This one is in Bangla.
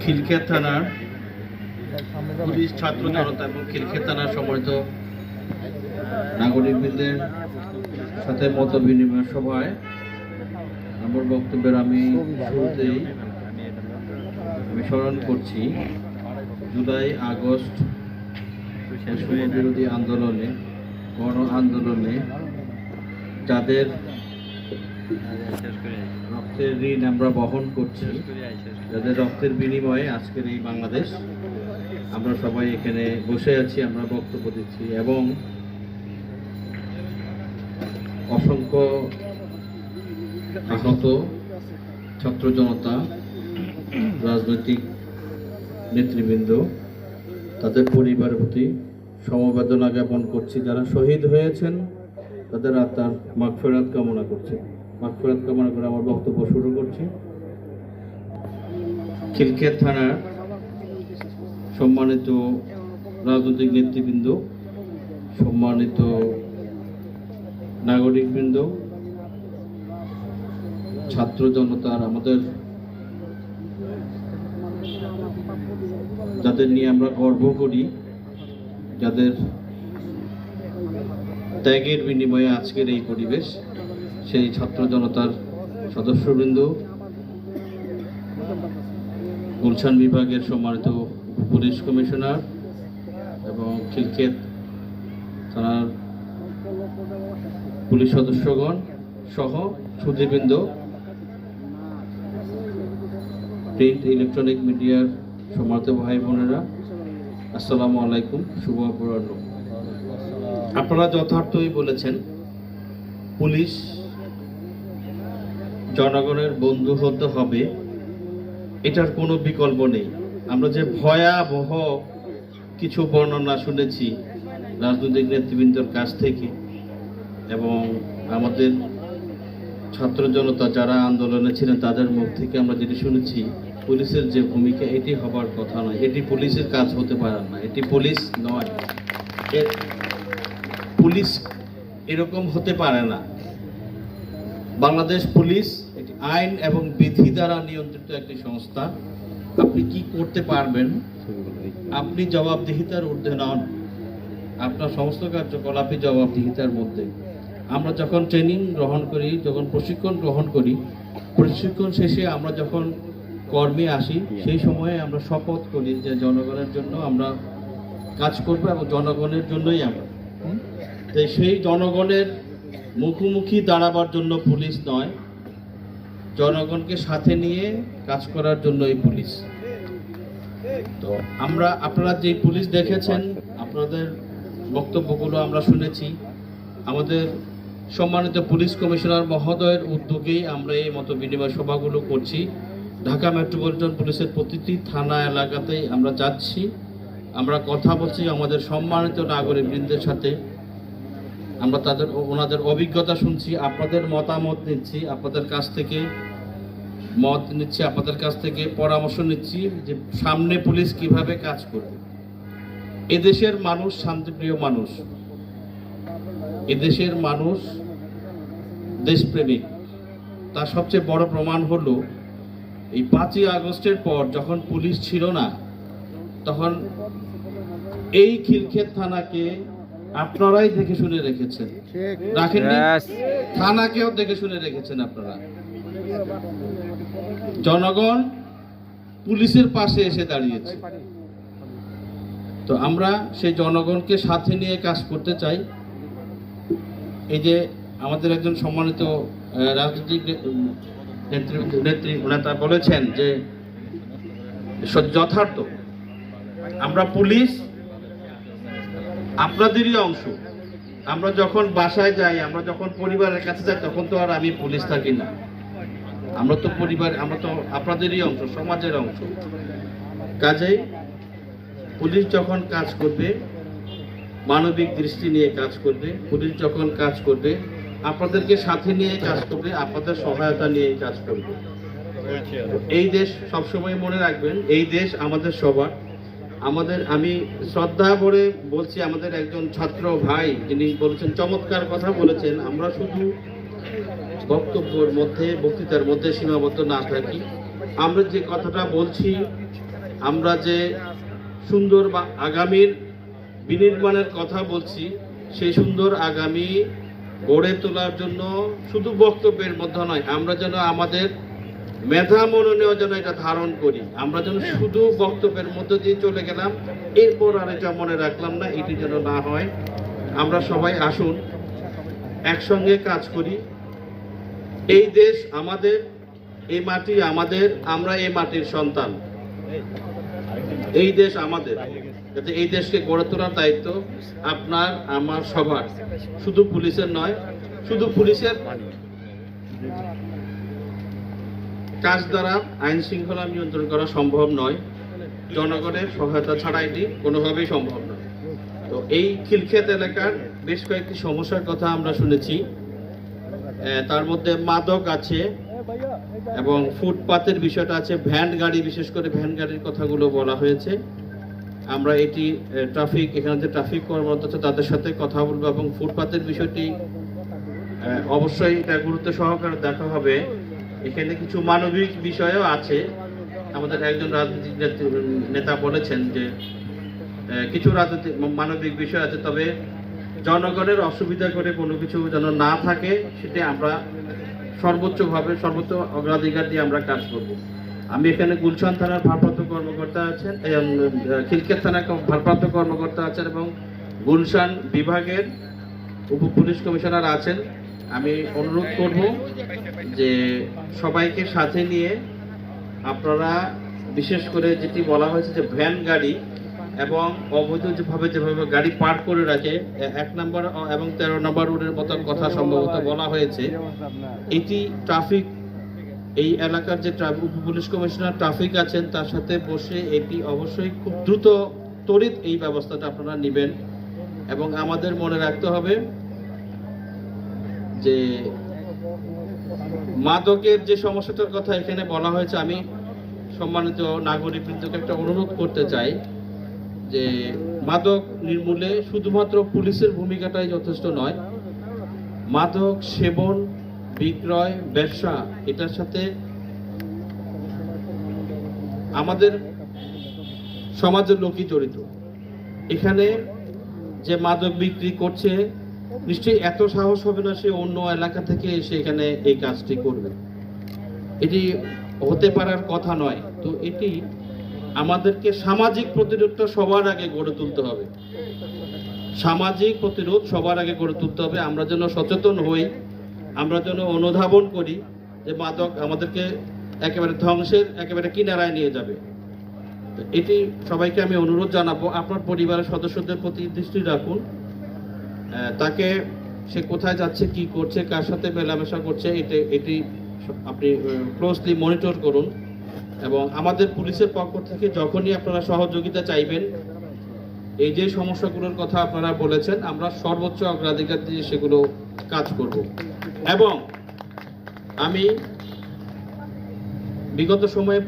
খিলক্ষেত থানার পুলিশ ছাত্র জনতা এবং খিলক্ষেত থানার সম্মানিত নাগরিকবৃন্দের সাথে মত বিনিময় সভায় আমার বক্তব্যের আমি শুরুতেই আমি স্মরণ করছি জুলাই আগস্ট বিরোধী আন্দোলনে গণ আন্দোলনে যাদের রক্তের ঋণ আমরা বহন করছি। যাদের রক্তের বিনিময়ে আজকের এই বাংলাদেশ, আমরা সবাই এখানে বসে আছি, আমরা বক্তব্য দিচ্ছি এবং অসংখ্য আহত ছাত্র জনতা, রাজনৈতিক নেতৃবৃন্দ, তাদের পরিবারের প্রতি সমবেদনা জ্ঞাপন করছি, যারা শহীদ হয়েছেন, তাদের আত্মার মাগফেরাত কামনা করছি। মাগফেরাত কামনা করে আমার বক্তব্য শুরু করছি। খিলক্ষেত থানার সম্মানিত রাজনৈতিক নেতৃবৃন্দ, সম্মানিত নাগরিকবৃন্দ, ছাত্র জনতার আমাদের, যাদের নিয়ে আমরা গর্ব করি, যাদের ত্যাগের বিনিময়ে আজকের এই পরিবেশ। সেই ছাত্র জনতার সদস্যবৃন্দ, গুলশান বিভাগের সম্মানিত পুলিশ কমিশনার এবং খিলক্ষেত থানার পুলিশ সদস্যগণ সহ সুদীবৃন্দ প্রিন্ট ইলেকট্রনিক মিডিয়ার সম্মানিত ভাই বোনেরা, আসসালামু আলাইকুম, শুভ অপরাহ্ন। আপনারা যথার্থই বলেছেন, পুলিশ জনগণের বন্ধু হতে হবে, এটার কোনো বিকল্প নেই। আমরা যে ভয়াবহ কিছু বর্ণনা শুনেছি রাজনৈতিক নেতৃবৃন্দর কাছ থেকে এবং আমাদের ছাত্র জনতা যারা আন্দোলনে ছিলেন, তাদের মুখ থেকে আমরা যেটি শুনেছি, পুলিশের যে ভূমিকা, এটি হবার কথা নয়। এটি পুলিশের কাজ হতে পারে না। এটি পুলিশ নয়। পুলিশ এরকম হতে পারে না। বাংলাদেশ পুলিশ একটি আইন এবং বিধি দ্বারা নিয়ন্ত্রিত একটি সংস্থা। আপনি কি করতে পারবেন? আপনি জবাবদিহিতার ঊর্ধ্বে নন। আপনার সমস্ত কার্যকলাপই জবাবদিহিতার মধ্যে। আমরা যখন ট্রেনিং গ্রহণ করি যখন প্রশিক্ষণ গ্রহণ করি প্রশিক্ষণ শেষে আমরা যখন কর্মে আসি সেই সময়ে আমরা শপথ করি যে জনগণের জন্য আমরা কাজ করব এবং জনগণের জন্যই আমরা। সেই জনগণের মুখোমুখি দাঁড়াবার জন্য পুলিশ নয়। জনগণকে সাথে নিয়ে কাজ করার জন্য এই পুলিশ। তো আমরা, আপনারা যে পুলিশ দেখেছেন, আপনাদের বক্তব্যগুলো আমরা শুনেছি। আমাদের সম্মানিত পুলিশ কমিশনার মহোদয়ের উদ্যোগেই আমরা এই মতো বিনিময় সভাগুলো করছি। ঢাকা মেট্রোপলিটন পুলিশের প্রতিটি থানা এলাকাতেই আমরা যাচ্ছি। আমরা কথা বলছি আমাদের সম্মানিত নাগরিকবৃন্দের সাথে। আমরা তাদের ওনাদের অভিজ্ঞতা শুনছি, আপনাদের মতামত নিচ্ছি, আপনাদের কাছ থেকে মত নিচ্ছি, আপনাদের কাছ থেকে পরামর্শ নিচ্ছি যে সামনে পুলিশ কীভাবে কাজ করবে। এদেশের মানুষ শান্তিপ্রিয় মানুষ। এদেশের মানুষ দেশপ্রেমিক। তার সবচেয়ে বড় প্রমাণ হলো, এই পাঁচই আগস্টের পর যখন পুলিশ ছিল না, তখন এই খিলক্ষেত থানাকে আপনারাই দেখে শুনে রেখেছেন। রাখেন থানাকেও দেখে শুনে রেখেছেন আপনারা। জনগণ পুলিশের পাশে এসে দাঁড়িয়েছে। তো আমরা সেই জনগণকে সাথে নিয়ে কাজ করতে চাই। এই যে আমাদের একজন সম্মানিত রাজনৈতিক নেত্রী নেতা বলেছেন যে যথার্থ আমরা পুলিশ আপনাদেরই অংশ। আমরা যখন বাসায় যাই, আমরা যখন পরিবারের কাছে যাই, তখন তো আর আমি পুলিশ থাকি না। আমরা তো পরিবার, আমরা তো আপনাদেরই অংশ, সমাজের অংশ। কাজেই পুলিশ যখন কাজ করবে, মানবিক দৃষ্টি নিয়ে কাজ করবে, পুলিশ যখন কাজ করবে, আপনাদেরকে সাথে নিয়ে কাজ করবে, আপনাদের সহায়তা নিয়ে কাজ করবে। এই দেশ সবসময় মনে রাখবেন, এই দেশ আমাদের সবার। আমাদের, আমি শ্রদ্ধা করে বলছি, আমাদের একজন ছাত্র ভাই, যিনি বলেছেন, চমৎকার কথা বলেছেন, আমরা শুধু বক্তব্যের মধ্যে, বক্তৃতার মধ্যে সীমাবদ্ধ না থাকি। আমরা যে কথাটা বলছি, আমরা যে সুন্দর বা আগামীর বিনির্মাণের কথা বলছি, সেই সুন্দর আগামী গড়ে তোলার জন্য শুধু বক্তব্যের মধ্যে নয়, আমরা যেন আমাদের মেধা মননীয় যেন এটা ধারণ করি। আমরা যেন শুধু বক্তব্যের মধ্যে দিয়ে চলে গেলাম, এরপর আর এটা মনে রাখলাম না, এটি যেন না হয়। আমরা সবাই আসুন, একসঙ্গে কাজ করি। এই দেশ আমাদের, এই মাটি আমাদের, আমরা এই মাটির সন্তান। এই দেশ আমাদের, যাতে এই দেশকে গড়ে তোলার দায়িত্ব আপনার, আমার, সবার। শুধু পুলিশের নয়, শুধু পুলিশের কাজ দ্বারা আইন শৃঙ্খলা নিয়ন্ত্রণ করা সম্ভব নয়। জনগণের সহায়তা ছাড়া এটি কোনোভাবেই সম্ভব নয়। তো এই খিলক্ষেত এলাকার বেশ কয়েকটি সমস্যার কথা আমরা শুনেছি। তার মধ্যে মাদক আছে এবং ফুটপাতের বিষয়টা আছে, ভ্যান গাড়ি, বিশেষ করে ভ্যান গাড়ির কথাগুলো বলা হয়েছে। আমরা এটি ট্রাফিক, এখানে যে ট্রাফিক কর্মরত আছে তাদের সাথে কথা বলব এবং ফুটপাতের বিষয়টি অবশ্যই এটা গুরুত্ব সহকারে দেখা হবে। এখানে কিছু মানবিক বিষয়ও আছে। আমাদের একজন রাজনৈতিক নেতা বলেছেন যে কিছু রাজনৈতিক মানবিক বিষয় আছে তবে জনগণের অসুবিধা করে কোনো কিছু যেন না থাকে সেটা আমরা সর্বোচ্চভাবে সর্বোচ্চ অগ্রাধিকার দিয়ে আমরা কাজ করব। আমি এখানে গুলশান থানার ভারপ্রাপ্ত কর্মকর্তা আছেন উম, থানার ভারপ্রাপ্ত কর্মকর্তা আছেন এবং গুলশান বিভাগের উপ পুলিশ কমিশনার আছেন। আমি অনুরোধ করব যে সবাইকে সাথে নিয়ে আপনারা বিশেষ করে যেটি বলা হয়েছে যে ভ্যান গাড়ি এবং অবৈধ যেভাবে যেভাবে গাড়ি পার্ক করে রাখে এক নম্বর এবং তেরো নম্বর রোডের মতন কথা সম্ভবত বলা হয়েছে। এটি ট্রাফিক, এই এলাকার যে ট্রাফিক পুলিশ কমিশনার ট্রাফিক আছেন, তার সাথে বসে এটি অবশ্যই খুব দ্রুত তড়িৎ এই ব্যবস্থাটা আপনারা নেবেন। এবং আমাদের মনে রাখতে হবে যে মাদকের যে সমস্যাটার কথা এখানে বলা হয়েছে, আমি সম্মানিত নাগরিক বৃন্দকে একটা অনুরোধ করতে চাই যে মাদক নির্মূলে শুধুমাত্র পুলিশের ভূমিকাটাই যথেষ্ট নয়, মাদক সেবন, বিক্রয়, ব্যবসা, এটার সাথে আমাদের সমাজের লোকই জড়িত। এখানে যে মাদক বিক্রি করছে নিশ্চয়ই এত সাহস হবে না সে অন্য এলাকা থেকে এসে এখানে এই কাজটি করবে। এটি হতে পারার কথা নয়। তো এটি আমাদেরকে সামাজিক প্রতিরোধটা সবার আগে গড়ে তুলতে হবে। সামাজিক প্রতিরোধ সবার আগে গড়ে তুলতে হবে। আমরা যেন সচেতন হই, আমরা যেন অনুধাবন করি যে মাদক আমাদেরকে একেবারে ধ্বংসের, একেবারে কিনারায় নিয়ে যাবে। এটি সবাইকে আমি অনুরোধ জানাব। আপনার পরিবারের সদস্যদের প্রতি দৃষ্টি রাখুন। তাকে সে কোথায় যাচ্ছে, কি করছে, কার সাথে মেলামেশা করছে এটি এটি আপনি ক্লোজলি মনিটর করুন। এবং আমাদের পুলিশের পক্ষ থেকে যখনই আপনারা সহযোগিতা চাইবেন, এই যে সমস্যাগুলোর কথা আপনারা বলেছেন, আমরা সর্বোচ্চ অগ্রাধিকার দিয়ে সেগুলো কাজ করব। এবং আমি বিগত সময়ে